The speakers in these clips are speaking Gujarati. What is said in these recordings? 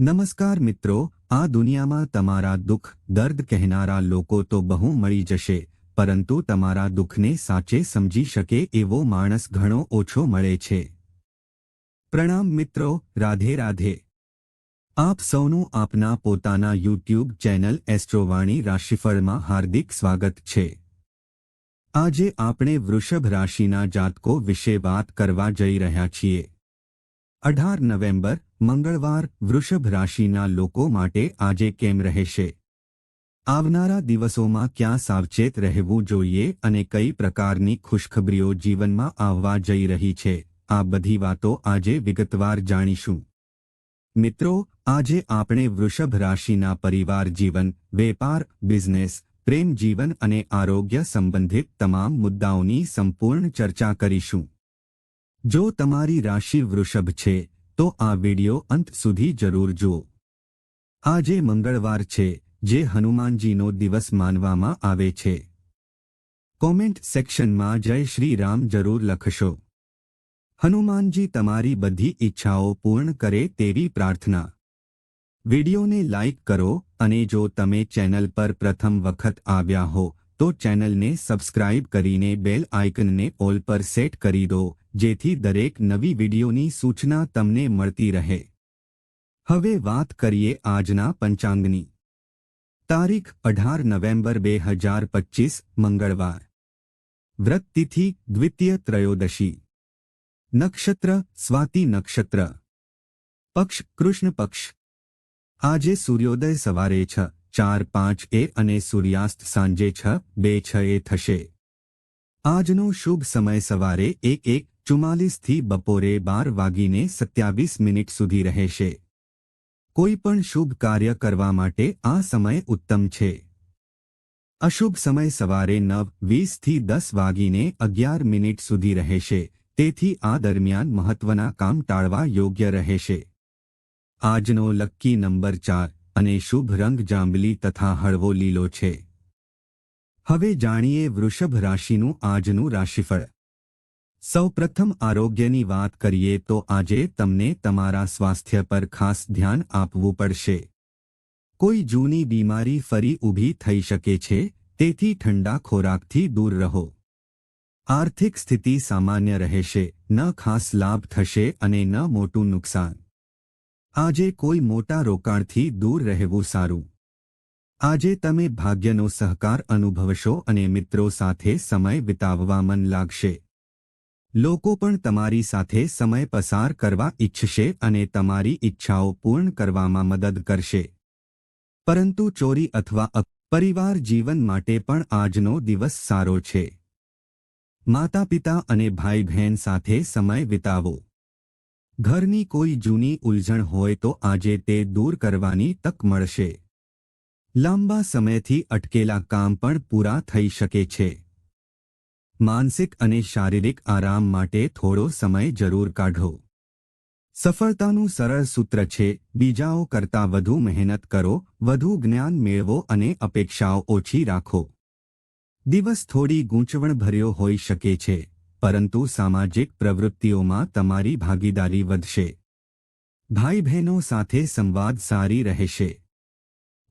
નમસ્કાર મિત્રો, આ દુનિયામાં તમારા દુઃખ, દર્દ કહેનારા લોકો તો બહુ મળી જશે, પરંતુ તમારા દુઃખને સાચે સમજી શકે એવો માણસ ઘણો ઓછો મળે છે. પ્રણામ મિત્રો, રાધે રાધે. આપ સૌનું આપના પોતાના યુટ્યુબ ચેનલ એસ્ટ્રોવાણી રાશિફળમાં હાર્દિક સ્વાગત છે. આજે આપણે વૃષભ રાશિના જાતકો વિશે વાત કરવા જઈ રહ્યા છીએ. અઢાર નવેમ્બર મંગળવાર વૃષભ રાશિના લોકો માટે આજે કેમ રહેશે? આવનારા દિવસોમાં ક્યાં સાવચેત રહેવું જોઈએ અને કઈ પ્રકારની ખુશખબરીઓ જીવનમાં આવવા જઈ રહી છે? આ બધી વાતો આજે વિગતવાર જાણીશું. મિત્રો, આજે આપણે વૃષભ રાશિના પરિવાર જીવન, વેપાર, બિઝનેસ, પ્રેમ જીવન અને આરોગ્ય સંબંધિત તમામ મુદ્દાઓની સંપૂર્ણ ચર્ચા કરીશું. જો તમારી રાશિ વૃષભ છે તો આ વિડિયો અંત સુધી જરૂર જુઓ. આજે મંગળવાર છે, જે હનુમાનજીનો દિવસ માનવામાં આવે છે. કોમેન્ટ સેક્શનમાં જય શ્રી રામ જરૂર લખશો. હનુમાનજી તમારી બધી ઈચ્છાઓ પૂર્ણ કરે તેવી પ્રાર્થના. વિડિયોને લાઇક કરો અને જો તમે ચેનલ પર પ્રથમ વખત આવ્યા હો, તો ચેનલને સબસ્ક્રાઇબ કરીને બેલ આઇકનને ઓલ પર સેટ કરી દો જેથી દરેક નવી વિડિયોની સૂચના તમને મળતી રહે. હવે વાત કરીએ આજના પંચાંગની. તારીખ અઢાર નવેમ્બર બે હજાર પચીસ, મંગળવાર. વ્રત તિથિ દ્વિતીય ત્રયોદશી. નક્ષત્ર, સ્વાતિ નક્ષત્ર. પક્ષ, કૃષ્ણ પક્ષ. આજે સૂર્યોદય સવારે છ, ચાર, પાંચ, એ અને સૂર્યાસ્ત સાંજે છ, બે, છ, એ થશે. આજનો શુભ સમય સવારે એક એક ચુમ્માલીસથી બપોરે બાર વાગીને સત્યાવીસ મિનિટ સુધી રહેશે. કોઈ પણ શુભ કાર્ય કરવા માટે આ સમય ઉત્તમ છે. અશુભ સમય સવારે નવ વીસથી દસ વાગીને અગિયાર મિનિટ સુધી રહેશે, તેથી આ દરમિયાન મહત્વના કામ ટાળવા યોગ્ય રહેશે. આજનો લક્કી નંબર ચાર અને શુભ રંગ જાંબલી તથા હળવો લીલો છે. હવે જાણીએ વૃષભ રાશિનું આજનું રાશિફળ. સૌપ્રથમ આરોગ્યની વાત કરીએ તો આજે તમને તમારા સ્વાસ્થ્ય પર ખાસ ધ્યાન આપવું પડશે. કોઈ જૂની બીમારી ફરી ઊભી થઈ શકે છે, તેથી ઠંડા ખોરાકથી દૂર રહો. આર્થિક સ્થિતિ સામાન્ય રહેશે, ન ખાસ લાભ થશે અને ન મોટું નુકસાન. આજે કોઈ મોટા રોકાણથી દૂર રહેવું સારું. આજે તમે ભાગ્યનો સહકાર અનુભવશો અને મિત્રો સાથે સમય વિતાવવા મન લાગશે. લોકો પણ તમારી સાથે સમય પસાર કરવા ઈચ્છશે અને તમારી ઈચ્છાઓ પૂર્ણ કરવામાં મદદ કરશે. પરંતુ ચોરી અથવા પરિવાર જીવન માટે પણ આજનો દિવસ સારો છે. માતા પિતા અને ભાઈ બહેન સાથે સમય વિતાવો. ઘરની કોઈ જૂની ઉલઝણ હોય તો આજે તે દૂર કરવાની તક મળશે. લાંબા સમયથી અટકેલા કામ પણ પૂરા થઈ શકે છે. માનસિક અને શારીરિક આરામ માટે થોડો સમય જરૂર કાઢો. સફળતાનું સરળ સૂત્ર છે, બીજાઓ કરતાં વધુ મહેનત કરો, વધુ જ્ઞાન મેળવો અને અપેક્ષાઓ ઓછી રાખો. દિવસ થોડી ગૂંચવણભર્યો હોઈ શકે છે, પરંતુ સામાજિક પ્રવૃત્તિઓમાં તમારી ભાગીદારી વધશે. ભાઈ બહેનો સાથે સંવાદ સારી રહેશે.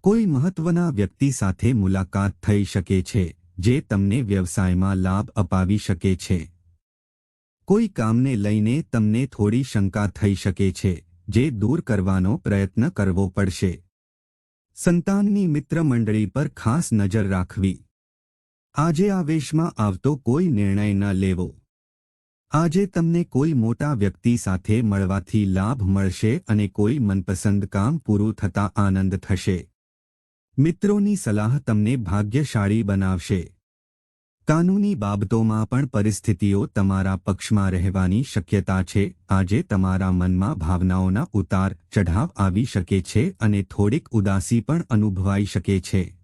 કોઈ મહત્વના વ્યક્તિ સાથે મુલાકાત થઈ શકે છે. જે તમને વ્યવસાયમાં લાભ અપાવી શકે છે. કોઈ કામને લઈને તમને થોડી શંકા થઈ શકે છે, જે દૂર કરવાનો પ્રયત્ન કરવો પડશે. સંતાનની મિત્ર મંડળી પર ખાસ નજર રાખવી. આજે આવેશમાં આવતો કોઈ નિર્ણય ન લેવો. આજે તમને કોઈ મોટા વ્યક્તિ સાથે મળવાથી લાભ મળશે અને કોઈ મનપસંદ કામ પૂરું થતા આનંદ થશે. મિત્રોની સલાહ તમને ભાગ્યશાળી બનાવશે. કાનૂની બાબતોમાં પણ પરિસ્થિતિઓ તમારા પક્ષમાં રહેવાની શક્યતા છે. આજે તમારા મનમાં ભાવનાઓના ઉતાર ચઢાવ આવી શકે છે અને થોડીક ઉદાસી પણ અનુભવાઈ શકે છે.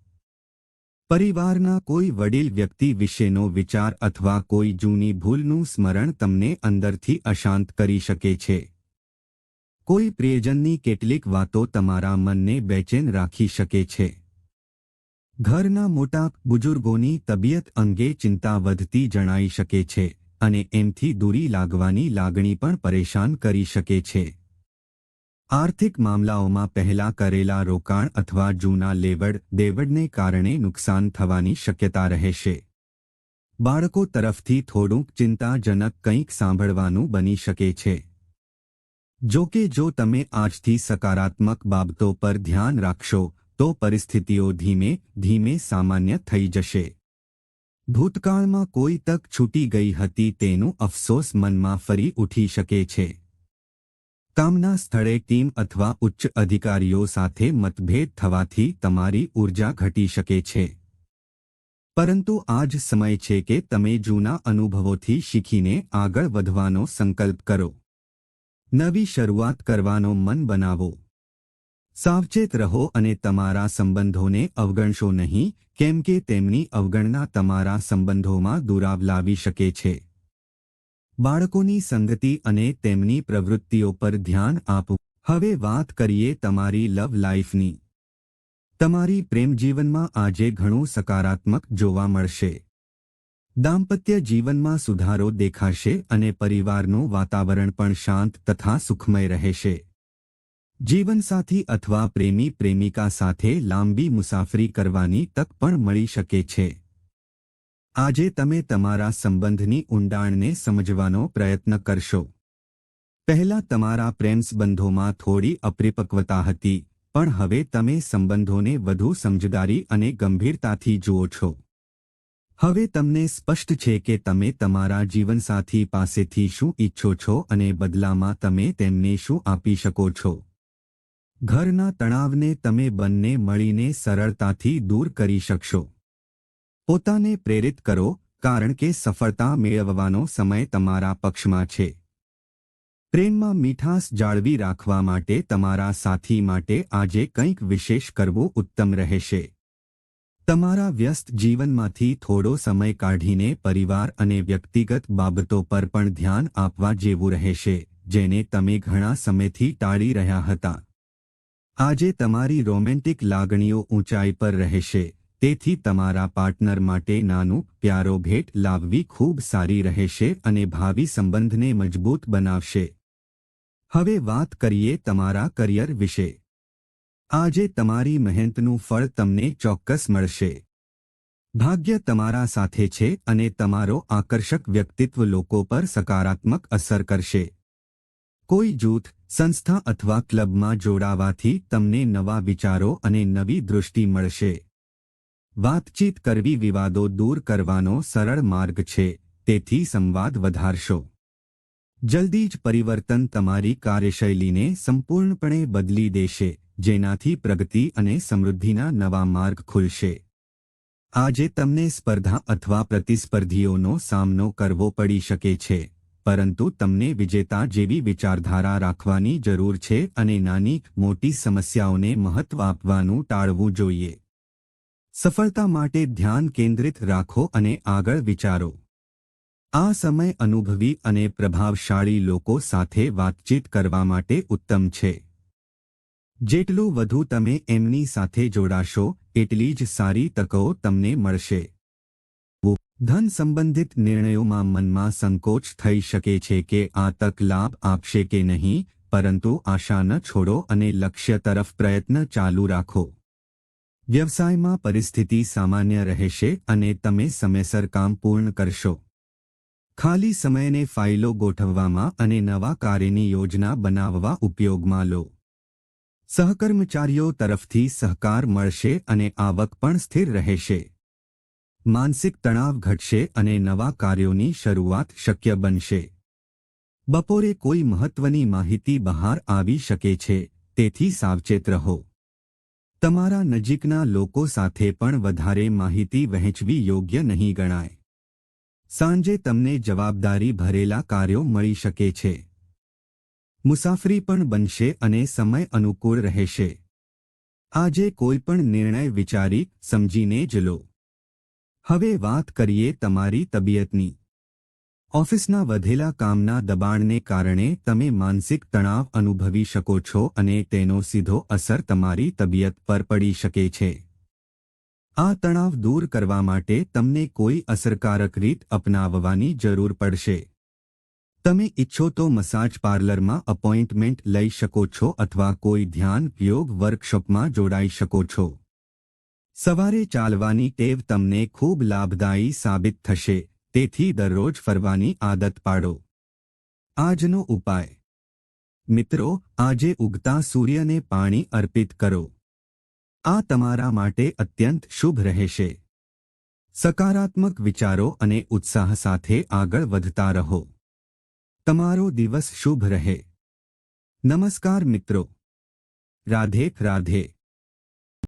પરિવારના કોઈ વડીલ વ્યક્તિ વિશેનો વિચાર અથવા કોઈ જૂની ભૂલનું સ્મરણ તમને અંદરથી અશાંત કરી શકે છે. કોઈ પ્રિયજનની કેટલીક વાતો તમારા મનને બેચેન રાખી શકે છે. ઘરના મોટા બુજુર્ગોની તબિયત અંગે ચિંતા વધતી જણાઈ શકે છે અને એમથી દૂરી લાગવાની લાગણી પણ પરેશાન કરી શકે છે. આર્થિક મામલાઓમાં પહેલા કરેલા રોકાણ અથવા જૂના લેવડ દેવડને કારણે નુકસાન થવાની શક્યતા રહેશે. બાળકો તરફથી થોડુંક ચિંતાજનક કંઈક સાંભળવાનું બની શકે છે. જો કે જો તમે આજથી સકારાત્મક બાબતો પર ધ્યાન રાખશો તો પરિસ્થિતિઓ ધીમે ધીમે સામાન્ય થઈ જશે. ભૂતકાળમાં કોઈ તક છૂટી ગઈ હતી તેનું અફસોસ મનમાં ફરી ઉઠી શકે છે. કામના સ્થળે ટીમ અથવા ઉચ્ચ અધિકારીઓ સાથે મતભેદ થવાથી તમારી ઊર્જા ઘટી શકે છે. પરંતુ આ જ સમય છે કે તમે જૂના અનુભવોથી શીખીને આગળ વધવાનો સંકલ્પ કરો. નવી શરૂઆત કરવાનો મન બનાવો. સાવચેત રહો અને તમારા સંબંધોને અવગણશો નહીં, કેમ કે તેમની અવગણના તમારા સંબંધોમાં દુરાવ લાવી શકે છે. બાળકોની સંગતિ અને તેમની પ્રવૃત્તિઓ પર ધ્યાન આપો હવે વાત કરીએ તમારી લવ લાઈફની તમારી પ્રેમ જીવનમાં આજે ઘણું સકારાત્મક જોવા મળશે. દાંપત્ય જીવનમાં સુધારો દેખાશે અને પરિવારનું વાતાવરણ પણ શાંત તથા સુખમય રહેશે. જીવનસાથી અથવા પ્રેમી પ્રેમિકા સાથે લાંબી મુસાફરી કરવાની તક પણ મળી શકે છે. આજે તમે તમારા સંબંધની ઊંડાણને સમજવાનો પ્રયત્ન કરશો. પહેલા તમારા પ્રેમ સંબંધોમાં થોડી અપરિપક્વતા હતી, પણ હવે તમે સંબંધોને વધુ સમજદારી અને ગંભીરતાથી જુઓ છો. હવે તમને સ્પષ્ટ છે કે તમે તમારા જીવનસાથી પાસેથી શું ઈચ્છો છો અને બદલામાં તમે તેમને શું આપી શકો છો. ઘરના તણાવને તમે બંને મળીને સરળતાથી દૂર કરી શકશો. પોતાને પ્રેરિત કરો, કારણ કે સફળતા મેળવવાનો સમય તમારા પક્ષમાં છે. પ્રેમમાં મીઠાશ જાળવી રાખવા માટે તમારા સાથી માટે આજે કંઈક વિશેષ કરવું ઉત્તમ રહેશે. તમારા વ્યસ્ત જીવનમાંથી થોડો સમય કાઢીને પરિવાર અને વ્યક્તિગત બાબતો પર પણ ધ્યાન આપવા જેવું રહેશે, જેને તમે ઘણા સમયથી ટાળી રહ્યા હતા. આજે તમારી રોમેન્ટિક લાગણીઓ ઊંચાઈ પર રહેશે. તેથી તમારા પાર્ટનર માટે નાનું, પ્યારો ભેટ લાવવી ખૂબ સારી રહેશે અને ભાવિ સંબંધને મજબૂત બનાવશે. હવે વાત કરીએ તમારા કરિયર વિશે. આજે તમારી મહેનતનું ફળ તમને ચોક્કસ મળશે. ભાગ્ય તમારા સાથે છે અને તમારો આકર્ષક વ્યક્તિત્વ લોકો પર સકારાત્મક અસર કરશે. કોઈ જૂથ સંસ્થા અથવા ક્લબમાં જોડાવાથી તમને નવા વિચારો અને નવી દૃષ્ટિ મળશે. વાતચીત કરવી વિવાદો દૂર કરવાનો સરળ માર્ગ છે, તેથી સંવાદ વધારશો. જલ્દી જ પરિવર્તન તમારી કાર્યશૈલીને સંપૂર્ણપણે બદલી દેશે, જેનાથી પ્રગતિ અને સમૃદ્ધિના નવા માર્ગ ખુલશે. આજે તમને સ્પર્ધા અથવા પ્રતિસ્પર્ધીઓનો સામનો કરવો પડી શકે છે. પરંતુ તમને વિજેતા જેવી વિચારધારા રાખવાની જરૂર છે અને નાની, મોટી સમસ્યાઓને મહત્વ આપવાનું ટાળવું જોઈએ. સફળતા માટે ધ્યાન કેન્દ્રિત રાખો અને આગળ વિચારો. આ સમય અનુભવી અને પ્રભાવશાળી લોકો સાથે વાતચીત કરવા માટે ઉત્તમ છે. જેટલું વધુ તમે એમની સાથે જોડાશો, એટલી જ સારી તકો તમને મળશે. ધન સંબંધિત નિર્ણયોમાં મનમાં સંકોચ થઈ શકે છે કે આ તક લાભ આપશે કે નહીં, પરંતુ આશા ન છોડો અને લક્ષ્ય તરફ પ્રયત્ન ચાલુ રાખો. વ્યવસાયમાં પરિસ્થિતિ સામાન્ય રહેશે અને તમે સમયસર કામ પૂર્ણ કરશો. ખાલી સમયને ફાઇલો ગોઠવવામાં અને નવા કાર્યની યોજના બનાવવા ઉપયોગમાં લો. સહકર્મચારીઓ તરફથી સહકાર મળશે અને આવક પણ સ્થિર રહેશે. માનસિક તણાવ ઘટશે અને નવા કાર્યોની શરૂઆત શક્ય બનશે. બપોરે કોઈ મહત્વની માહિતી બહાર આવી શકે છે, તેથી સાવચેત રહો. તમારા નજીકના લોકો સાથે પણ વધારે માહિતી વહેંચવી યોગ્ય નહીં ગણાય. સાંજે તમને જવાબદારી ભરેલા કાર્યો મળી શકે છે. મુસાફરી પણ બનશે અને સમય અનુકૂળ રહેશે. આજે કોઈ પણ નિર્ણય વિચારી સમજીને જ લો. હવે વાત કરીએ તમારી તબિયતની. ઓફિસના વધેલા કામના દબાણને કારણે તમે માનસિક તણાવ અનુભવી શકો છો અને તેનો સીધો અસર તમારી તબિયત પર પડી શકે છે. આ તણાવ દૂર કરવા માટે તમને કોઈ અસરકારક રીત અપનાવવાની જરૂર પડશે. તમે ઈચ્છો તો મસાજ પાર્લરમાં અપોઇન્ટમેન્ટ લઈ શકો છો અથવા કોઈ ધ્યાન યોગ વર્કશોપમાં જોડાઈ શકો છો. સવારે ચાલવાની ટેવ તમને ખૂબ લાભદાયી સાબિત થશે, તેથી દરરોજ ફરવાની આદત પાડો. આજનો ઉપાય. મિત્રો, આજે ઉગતા સૂર્યને પાણી અર્પિત કરો. આ તમારા માટે અત્યંત શુભ રહેશે. સકારાત્મક વિચારો અને ઉત્સાહ સાથે આગળ વધતા રહો. તમારો દિવસ શુભ રહે. નમસ્કાર મિત્રો. રાધે રાધે.